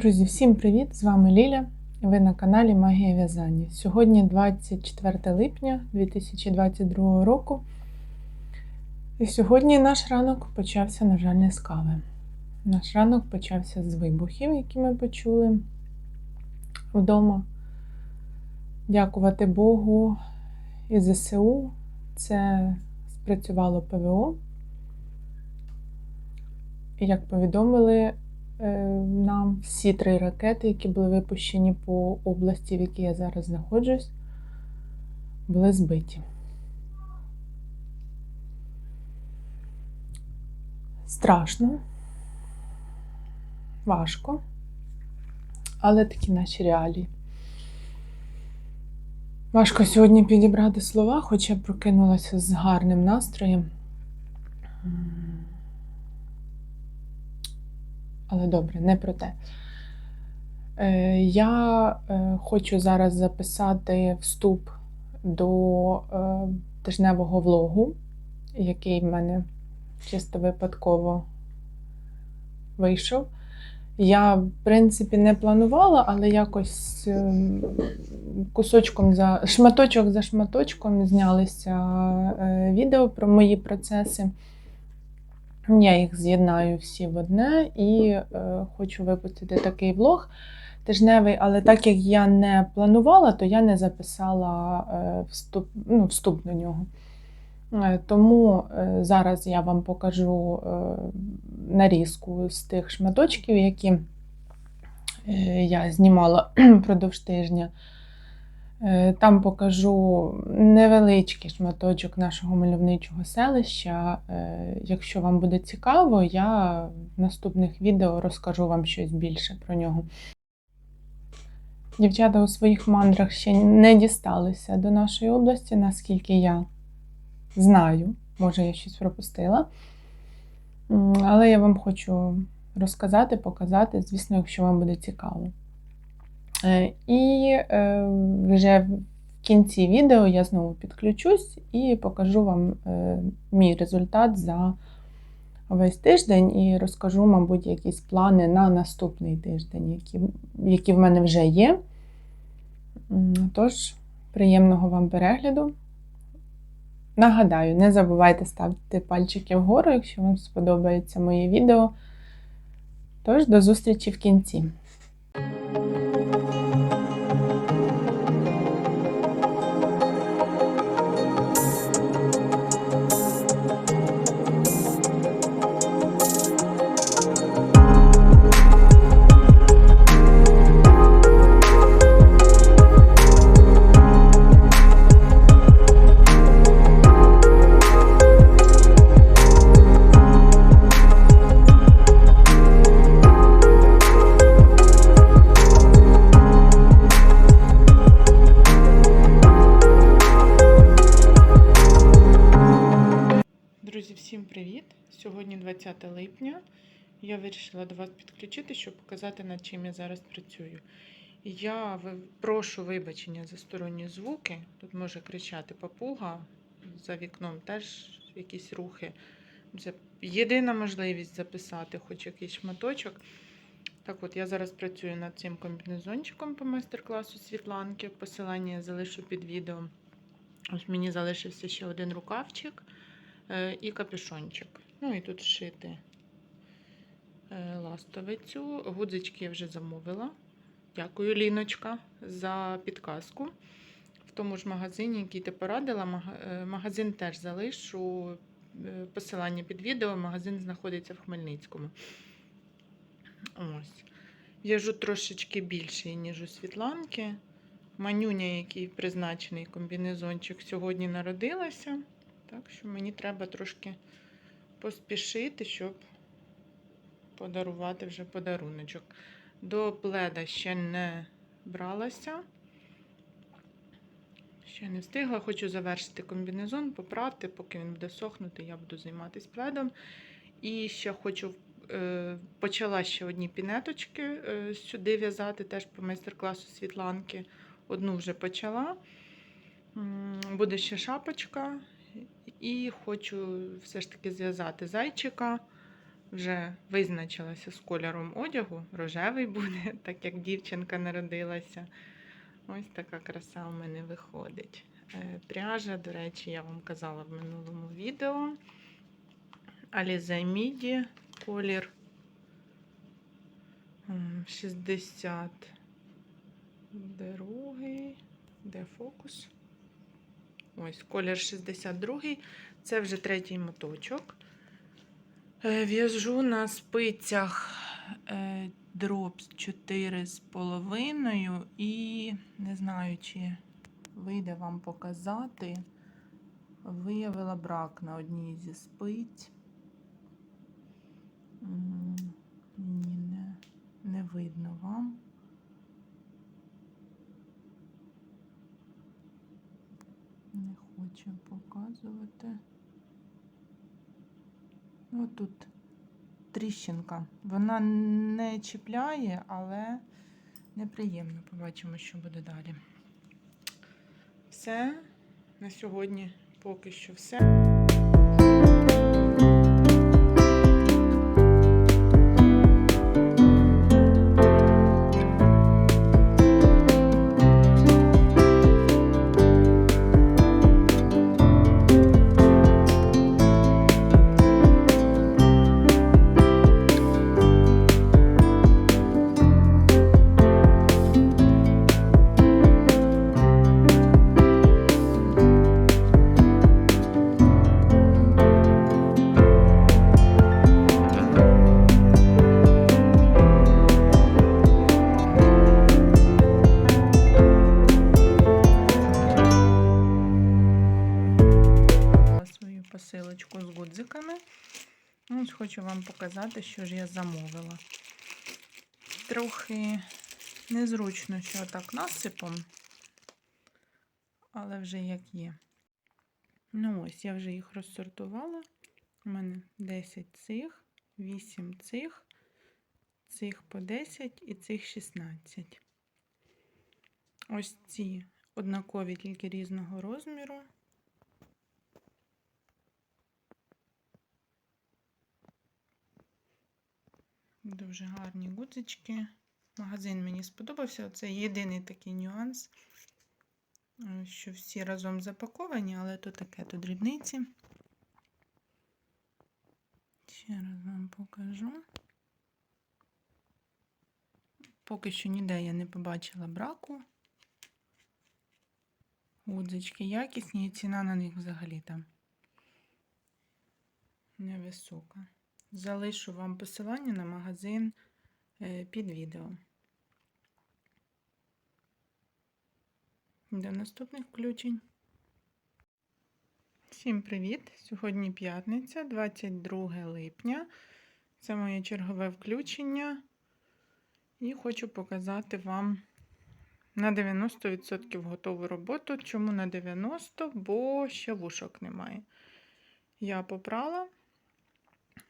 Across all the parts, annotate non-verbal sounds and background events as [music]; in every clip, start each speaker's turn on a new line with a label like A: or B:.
A: Друзі, всім привіт! З вами Ліля. Ви на каналі Магія В'язання. Сьогодні 24 липня 2022 року. І сьогодні наш ранок почався, на жаль, не з кави. Наш ранок почався з вибухів, які ми почули вдома. Дякувати Богу і ЗСУ. Це спрацювало ПВО. І як повідомили, нам всі три ракети, які були випущені по області, в якій я зараз знаходжусь, були збиті. Страшно, важко, але такі наші реалії. Важко сьогодні підібрати слова, хоча прокинулася з гарним настроєм. Але добре, не про те. Е, Я е, хочу зараз записати вступ до е, тижневого влогу, який в мене чисто випадково вийшов. Я, в принципі, не планувала, але якось кусочком за шматочок за шматочком знялися відео про мої процеси. Я їх з'єднаю всі в одне і е, хочу випустити такий влог тижневий, але так як я не планувала, то я не записала е, вступ, ну, вступ до нього. Е, Тому е, зараз я вам покажу е, нарізку з тих шматочків, які е, я знімала [clears throat] впродовж тижня. Е, Там покажу невеличкий шматочок нашого мальовничого селища. Е, Якщо вам буде цікаво, я в наступних відео розкажу вам щось більше про нього. Дівчата у своїх мандрах ще не дісталися до нашої області, наскільки я знаю, може я щось пропустила. Але я вам хочу розказати, показати, звісно, якщо вам буде цікаво. Е, І е, вже в кінці відео я знову підключусь і покажу вам е, мій результат за весь тиждень і розкажу, мабуть, якісь плани на наступний тиждень, які, які в мене вже є. Тож, приємного вам перегляду. Нагадаю, не забувайте ставити пальчики вгору, якщо вам сподобається моє відео. Тож, до зустрічі в кінці. 20 липня. Я вирішила до вас підключити, щоб показати, над чим я зараз працюю. Я прошу вибачення за сторонні звуки. Тут може кричати папуга, за вікном теж якісь рухи. Це єдина можливість записати хоч якийсь шматочок. Так от, я зараз працюю над цим комбінезончиком по майстер-класу Світланки. Посилання я залишу під відео. Ось мені залишився ще один рукавчик е, і капюшончик. Ну і тут шити е, ластовицю. Гудзички я вже замовила. Дякую, Ліночка, за підказку. В тому ж магазині, який ти порадила, е, магазин теж залишу. е, Посилання під відео. Магазин знаходиться в Хмельницькому. Ось. В'яжу трошечки більше, ніж у Світланки. Манюня, який призначений комбінезончик, сьогодні народилася. Так що мені треба трошки поспішити, щоб подарувати вже подаруночок. До пледа ще не бралася. Ще не встигла. Хочу завершити комбінезон, попрати, поки він буде сохнути, я буду займатися пледом. І ще хочу е, почала ще одні пінеточки е, сюди в'язати, теж по майстер-класу Світланки. Одну вже почала. Буде ще шапочка. І хочу все ж таки зв'язати зайчика вже визначилася з кольором одягу. Рожевий буде, [laughs] так як дівчинка народилася. Ось така краса у мене виходить. Е, Пряжа, до речі, я вам казала в минулому відео. Alize Midi, колір м, 60. Де фокус? Ось, колір 62. Це вже третій моточок. Е, В'яжу на спицях е, дроб 4,5 і не знаю, чи вийде вам показати. Виявила брак на одній зі спиць. Ні, не, не видно вам. Не хочу показувати. Ну, тут тріщинка. Вона не чіпляє, але неприємно. Побачимо, що буде далі. Все. На сьогодні поки що все. Вам показати, що ж я замовила. Трохи незручно, що так насипом, але вже як є. Ну, ось, я вже їх розсортувала. У мене 10 цих, 8 цих, цих по 10 і цих 16. Ось ці однакові, тільки різного розміру. Дуже гарні гудзички. Магазин мені сподобався. Це єдиний такий нюанс, е, що всі разом запаковані, але то таке то дрібниці. Ще раз вам покажу. Поки що ніде я не побачила браку. Гудзички якісні, і ціна на них взагалі там невисока. Залишу вам посилання на магазин е, під відео. До наступних включень. Всім привіт! Сьогодні п'ятниця, 22 липня. Це моє чергове включення. І хочу показати вам на 90% готову роботу. Чому на 90%? Бо ще вушок немає. Я попрала.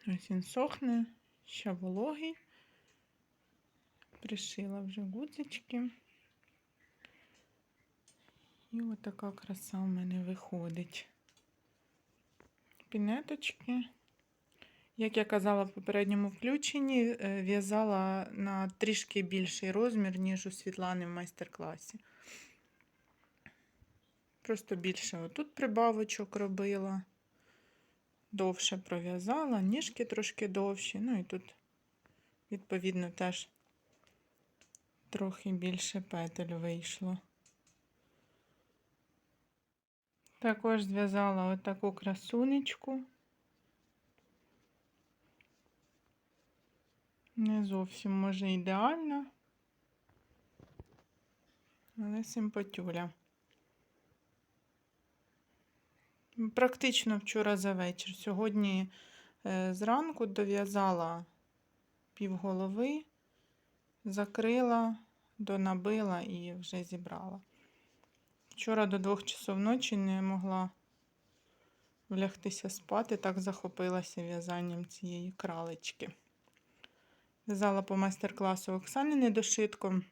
A: Ось він сохне, ще вологий. Пришила вже гудзички. І отака краса у мене виходить. Пінеточки. Як я казала в попередньому включенні, е, в'язала на трішки більший розмір, ніж у Світлани в майстер-класі. Просто більше отут прибавочок робила довше пров'язала, ніжки трошки довші, ну і тут, відповідно, теж трохи більше петель вийшло. Також зв'язала отаку красунечку. Не зовсім може ідеально, але симпатюля. Практично вчора за вечір. Сьогодні е, зранку дов'язала півголови, закрила, донабила і вже зібрала. Вчора до двох часов ночі не могла влягтися спати, так захопилася в'язанням цієї кралечки. В'язала по майстер-класу Оксани недошитком.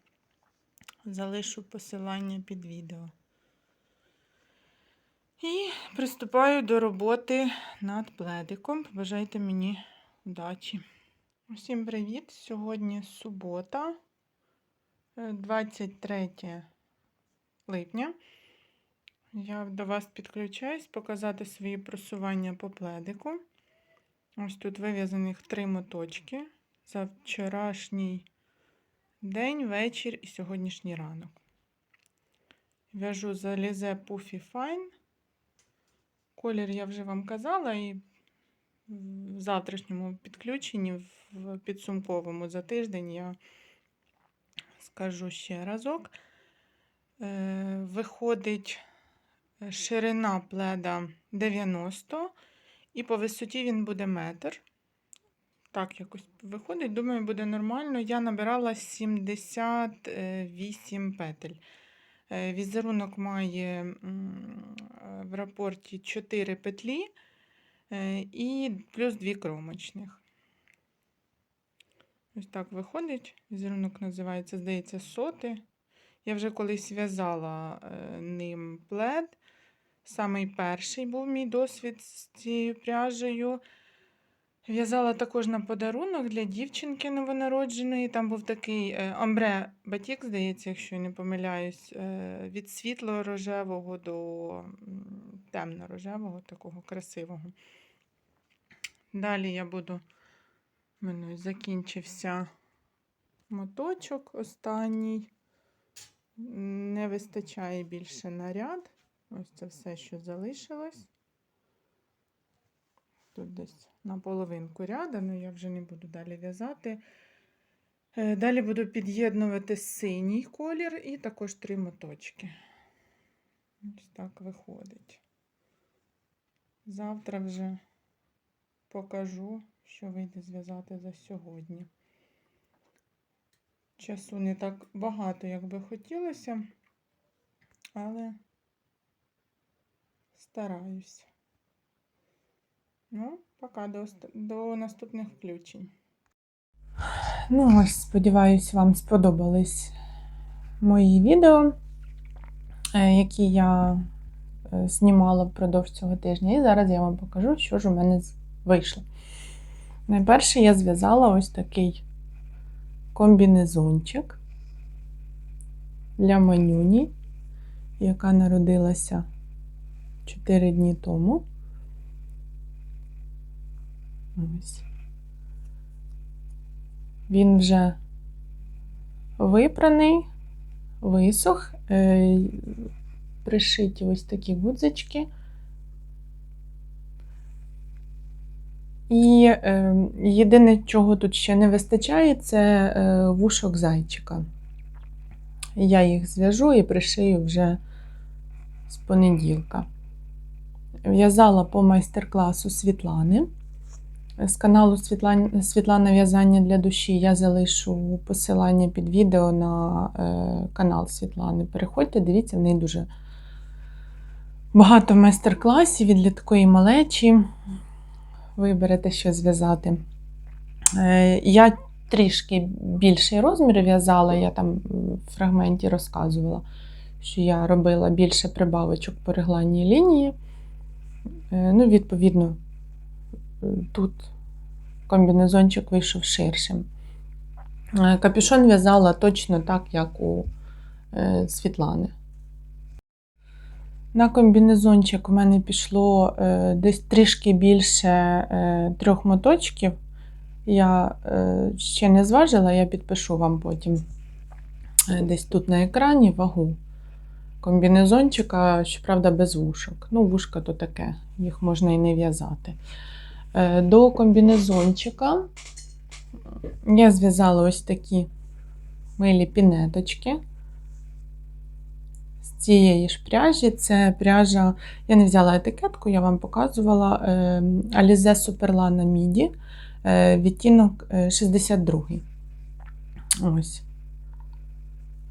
A: Залишу посилання під відео. І приступаю до роботи над пледиком. Побажайте мені удачі. Усім привіт! Сьогодні субота, е, 23 липня. Я до вас підключаюсь показати свої просування по пледику. Ось тут вив'язаних три моточки за вчорашній день, вечір і сьогоднішній ранок. В'яжу за Lize Puffy Fine. Колір я вже вам казала, і в завтрашньому підключенні, в підсумковому за тиждень я скажу ще разок. Е, Виходить е, ширина пледа 90, і по висоті він буде метр. Так, якось виходить. Думаю, буде нормально. Я набирала 78 петель. Е, Візерунок має е, в рапорті 4 петлі е, і плюс 2 кромочних. Ось так виходить. Візерунок називається, здається, соти. Я вже колись в'язала ним плед. Самий перший був мій досвід з цією пряжею. В'язала також на подарунок для дівчинки новонародженої. Там був такий е, омбре батік, здається, якщо не помиляюсь, е, від світло-рожевого до темно-рожевого, такого красивого. Далі я буду, у мене закінчився моточок останній. Не вистачає більше наряд. Ось це все, що залишилось. Тут десь на половинку ряда, але я вже не буду далі в'язати. Е, Далі буду під'єднувати синій колір і також три моточки. Ось так виходить. Завтра вже покажу, що вийде зв'язати за сьогодні. Часу не так багато, як би хотілося, але стараюсь. Ну, пока до, до наступних включень. Ну, ось, сподіваюсь, вам сподобались мої відео, е, які я е, знімала впродовж цього тижня. І зараз я вам покажу, що ж у мене вийшло. Найперше я зв'язала ось такий комбінезончик для манюні, яка народилася 4 дні тому. Він вже випраний, висох, е, пришиті ось такі гудзички. І е, єдине, чого тут ще не вистачає, це е, вушок зайчика. Я їх зв'яжу і пришию вже з понеділка. В'язала по майстер-класу Світлани. З каналу Світлана, Світлана В'язання для душі я залишу посилання під відео на е, канал Світлани. Переходьте, дивіться, в неї дуже багато майстер-класів і для такої малечі. Виберете, що зв'язати. Е, я трішки більший розмір в'язала, я там в фрагменті розказувала, що я робила більше прибавочок по регланній лінії. Е, ну, відповідно, тут комбінезончик вийшов ширшим. Е, Капюшон в'язала точно так, як у е, Світлани. На комбінезончик у мене пішло е, десь трішки більше трьох моточків. Я ще не зважила, я підпишу вам потім десь тут на екрані вагу комбінезончика, щоправда, без вушок. Ну, вушка то таке, їх можна і не в'язати. Е, До комбінезончика я зв'язала ось такі милі пінеточки з цієї ж пряжі. Це пряжа, я не взяла етикетку, я вам показувала е, Alize Superlana Midi, е, відтінок е, 62. Ось.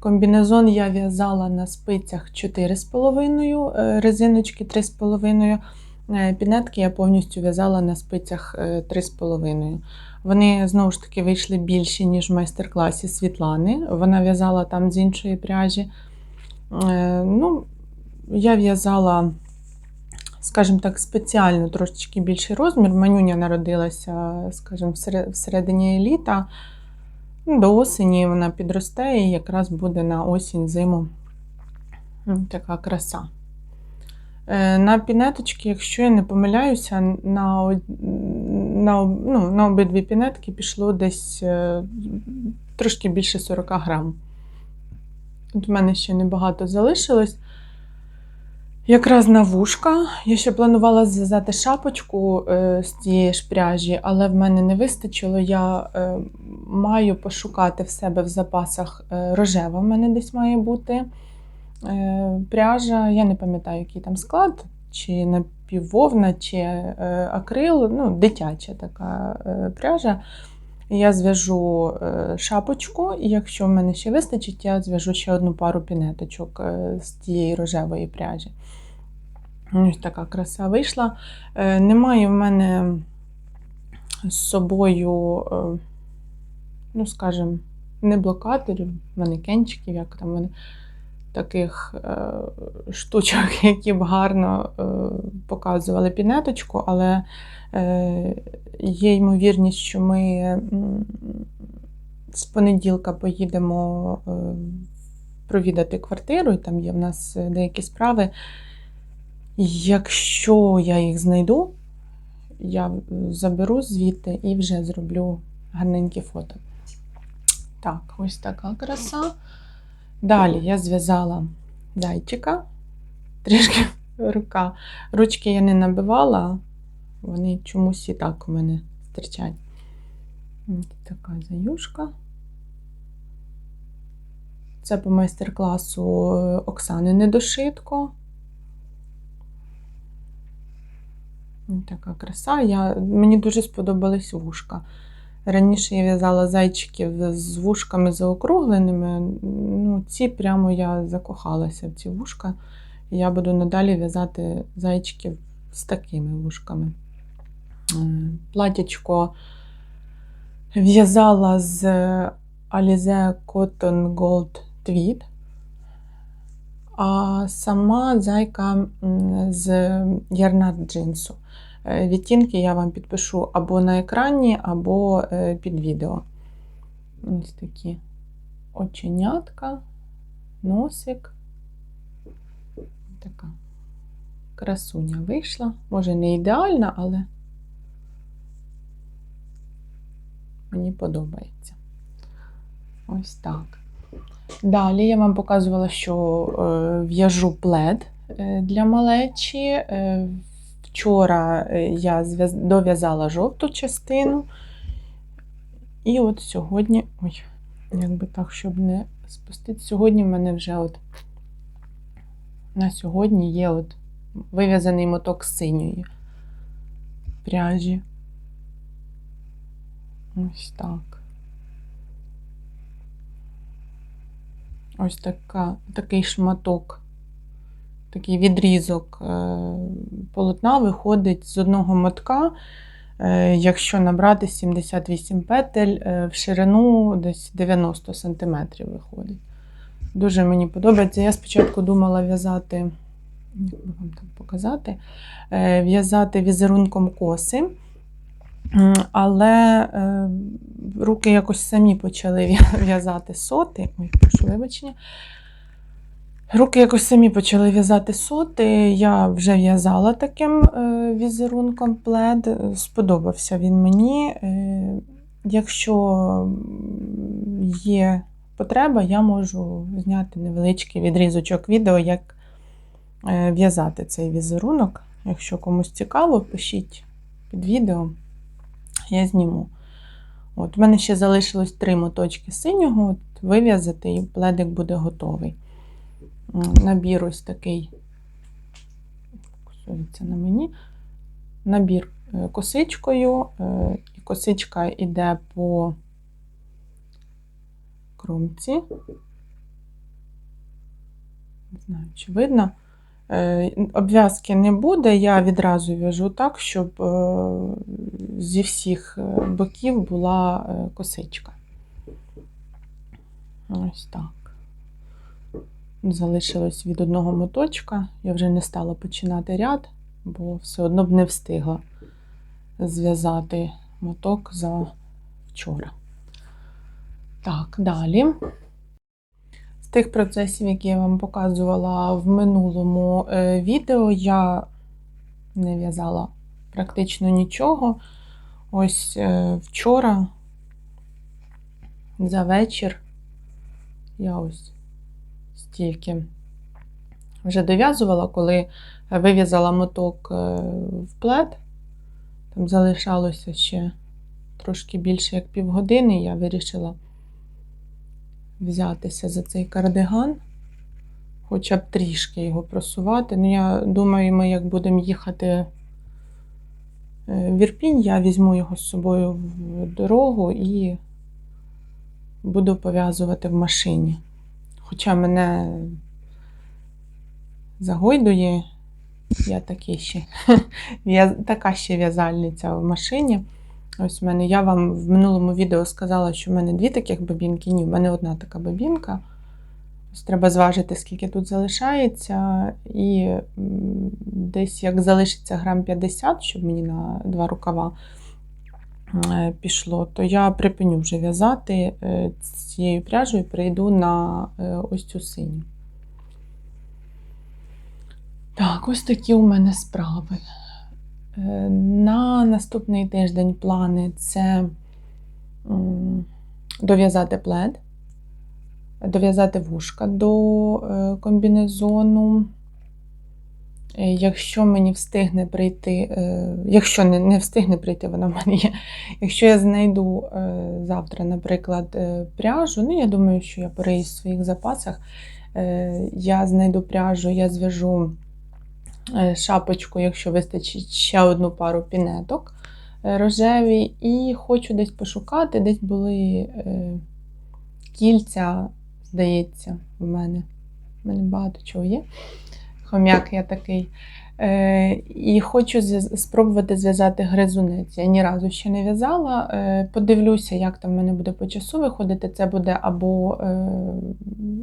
A: Комбінезон я в'язала на спицях 4,5, е, резиночки 3,5. Е, Пінетки я повністю в'язала на спицях е, 3,5. Вони знову ж таки вийшли більші, ніж в майстер-класі Світлани. Вона в'язала там з іншої пряжі. Е, Ну, я в'язала скажімо так, спеціально трошечки більший розмір. Манюня народилася, скажімо, всередині літа. Ну, До осені вона підросте і якраз буде на осінь зиму така краса. Е, На пінеточки, якщо я не помиляюся, на, на, ну, на обидві пінетки пішло десь е, трошки більше 40 грам. От в мене ще небагато залишилось. Якраз на вушка. Я ще планувала зв'язати шапочку е, з цієї ж пряжі, але в мене не вистачило. Я маю пошукати в себе в запасах рожева, в мене десь має бути пряжа. Я не пам'ятаю, який там склад, чи напіввовна, чи е, акрил, ну, дитяча така е, пряжа. Я зв'яжу е, шапочку, і якщо в мене ще вистачить, я зв'яжу ще одну пару пінеточок е, з тієї рожевої пряжі. Ось така краса вийшла. Е, Немає в мене з собою, е, ну, скажімо, не блокаторів, манекенчиків, як там вони, таких е, штучок, [laughs] які б гарно е, показували пінеточку, але е, є ймовірність, що ми з понеділка поїдемо е, провідати квартиру, і там є в нас деякі справи. Якщо я їх знайду, я заберу звідти і вже зроблю гарненькі фото. Так, ось така краса. Далі я зв'язала зайчика, трішки [laughs] рука. Ручки я не набивала, вони чомусь і так у мене стирчать. Така заюшка. Це по майстер-класу е, Оксани Недошитко. Така краса. Я, мені дуже сподобались вушка. Раніше я в'язала зайчиків з вушками заокругленими. Ну, ці прямо я закохалася в ці вушка. Я буду надалі в'язати зайчиків з такими вушками. Е, Платячко в'язала з Alize Cotton Gold Tweed. А сама зайка з ярнард джинсу. Е, Відтінки я вам підпишу або на екрані, або е, під відео. Ось такі оченятка, носик. Така красуня вийшла. Може, не ідеальна, але мені подобається. Ось так. Далі я вам показувала, що е, в'яжу плед для малечі. Вчора е, я дов'язала жовту частину. І от сьогодні, ой, як би так, щоб не спустити, сьогодні в мене вже от на сьогодні є от вив'язаний моток синьої пряжі. Ось так. Ось така, такий шматок, такий відрізок е, полотна виходить з одного мотка. Е, Якщо набрати 78 петель, е, в ширину десь 90 см виходить. Дуже мені подобається. Я спочатку думала в'язати, як би вам так показати, в'язати візерунком коси. Але руки якось самі почали в'язати соти. Ой, прошу вибачення. Руки якось самі почали в'язати соти. Я вже в'язала таким е, візерунком плед. Сподобався він мені. Е, якщо є потреба, я можу зняти невеличкий відрізочок відео, як е, в'язати цей візерунок. Якщо комусь цікаво, пишіть під відео, я зніму. От, в мене ще залишилось три моточки синього, от, вив'язати і пледик буде готовий. Набір ось такий, фокусується на мені. Набір е, косичкою, е, і косичка йде по кромці. Не знаю, чи видно. Е, Обв'язки не буде, я відразу в'яжу так, щоб зі всіх боків була косичка. Ось так. Залишилось від одного моточка. Я вже не стала починати ряд, бо все одно б не встигла зв'язати моток за вчора. Так, далі. З тих процесів, які я вам показувала в минулому е, відео, я не в'язала практично нічого. Ось е, вчора за вечір я ось стільки вже дов'язувала, коли вив'язала моток е, в плед. Там залишалося ще трошки більше як півгодини, я вирішила взятися за цей кардиган, хоча б трішки його просувати. Ну, я думаю, ми як будемо їхати е, в Ірпінь, я візьму його з собою в дорогу і буду пов'язувати в машині. Хоча мене загойдує, я такий ще, [laughs] я така ще в'язальниця в машині. Ось в мене, я вам в минулому відео сказала, що в мене дві таких бабінки. Ні, в мене одна така бабінка. Ось Треба зважити, скільки тут залишається. І десь як залишиться грам 50, щоб мені на два рукава пішло, то я припиню вже в'язати е, цією пряжею перейду на е, ось цю синю. Так, ось такі у мене справи. Е, на наступний тиждень плани це дов'язати плед, дов'язати вушка до е, комбінезону. Е, якщо мені встигне прийти, якщо не не встигне прийти, вона в мене є. Якщо я знайду завтра, наприклад, пряжу, ну я думаю, що я порию в своїх запасах, я знайду пряжу, я зв'яжу. Е, шапочку, якщо вистачить ще одну пару пінеток е, рожеві. І хочу десь пошукати, десь були е, кільця, здається, в мене. У мене багато чого є. Хом'як я такий. І хочу спробувати зв'язати гризунець. Я ні разу ще не в'язала. Подивлюся, як там в мене буде по часу виходити. Це буде або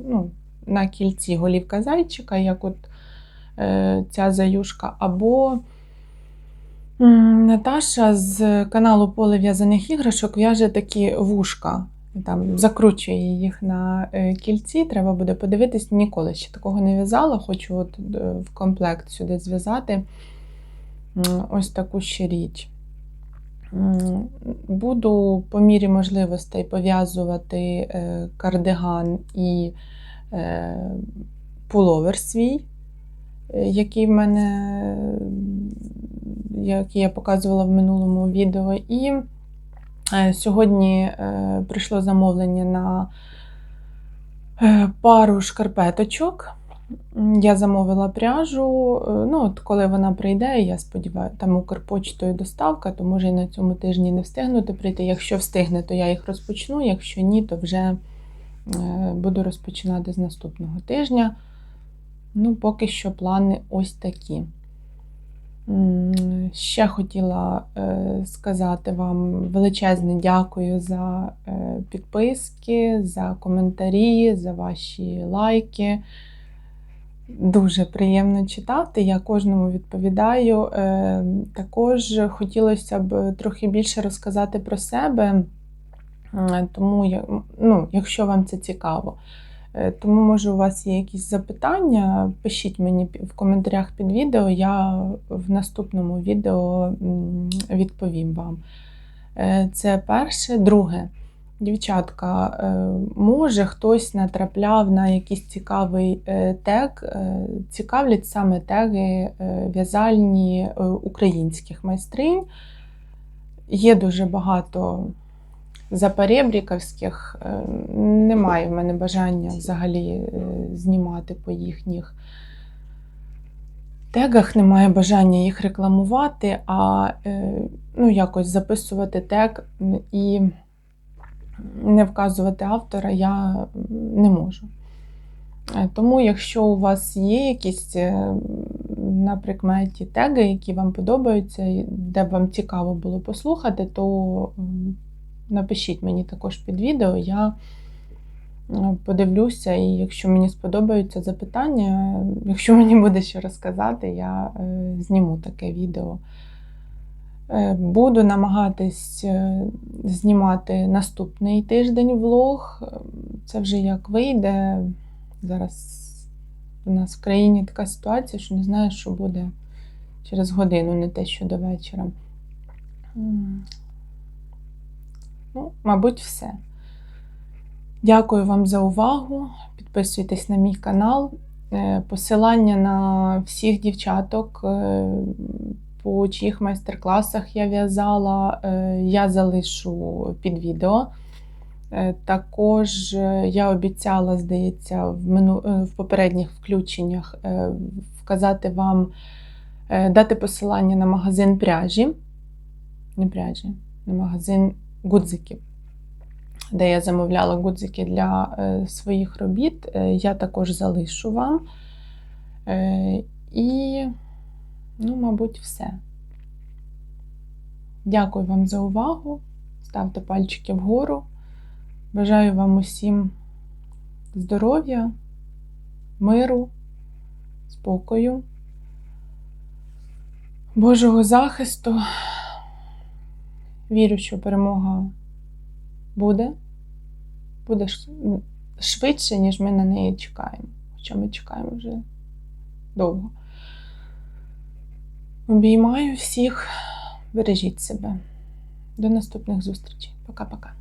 A: ну, на кільці голівка зайчика, як от Е, ця заюшка, або Наташа з каналу Поле в'язаних іграшок в'яже такі вушка, там закручує їх на е, кільці. Треба буде подивитись, ніколи ще такого не в'язала, хочу от е, в комплект сюди зв'язати ось таку ще річ. Буду по мірі можливостей пов'язувати кардиган і пуловер свій який в мене, який я показувала в минулому відео. І е, сьогодні е, прийшло замовлення на е, пару шкарпеточок. Я замовила пряжу. Ну, от Коли вона прийде, я сподіваюся, там Укрпочтою доставка, то може і на цьому тижні не встигнути прийти. Якщо встигне, то я їх розпочну, якщо ні, то вже буду розпочинати з наступного тижня. Ну, поки що плани ось такі. Ще хотіла е, сказати вам величезне дякую за е, підписки, за коментарі, за ваші лайки. Дуже приємно читати, я кожному відповідаю. Е, також хотілося б трохи більше розказати про себе, тому, ну, якщо вам це цікаво. Е, тому, може, у вас є якісь запитання, пишіть мені в коментарях під відео, я в наступному відео відповім вам. Е, це перше. Друге, дівчатка, е, може хтось натрапляв на якийсь цікавий тег, цікавлять саме теги в'язальні українських майстринь. Є дуже багато запорєбріковських е, немає в мене бажання взагалі е, знімати по їхніх тегах, немає бажання їх рекламувати, а е, ну, якось записувати тег і не вказувати автора я не можу. Тому, якщо у вас є якісь на прикметі теги, які вам подобаються, де б вам цікаво було послухати, то Напишіть мені також під відео, я Е, Подивлюся, і якщо мені сподобаються запитання, якщо мені буде що розказати, я е, зніму таке відео. Е, Буду намагатись знімати наступний тиждень влог. Це вже як вийде. Зараз у нас в країні така ситуація, що не знаю, що буде через годину, не те, що до вечора. Ну, мабуть, все. Дякую вам за увагу. Підписуйтесь на мій канал. Е, Посилання на всіх дівчаток, е, по чиїх майстер-класах я в'язала, е, я залишу під відео. Також я обіцяла, здається, в, мину... в попередніх включеннях вказати вам, дати посилання на магазин пряжі. Не пряжі, на магазин гудзиків де я замовляла гудзики для е, своїх робіт. Е, я також залишу вам. Е, і, ну, мабуть, все. Дякую вам за увагу. Ставте пальчики вгору. Бажаю вам усім здоров'я, миру, спокою, Божого захисту. Вірю, що перемога буде. Буде швидше, ніж ми на неї чекаємо. Хоча ми чекаємо вже довго. Обіймаю всіх, бережіть себе. До наступних зустрічей. Пока-пока.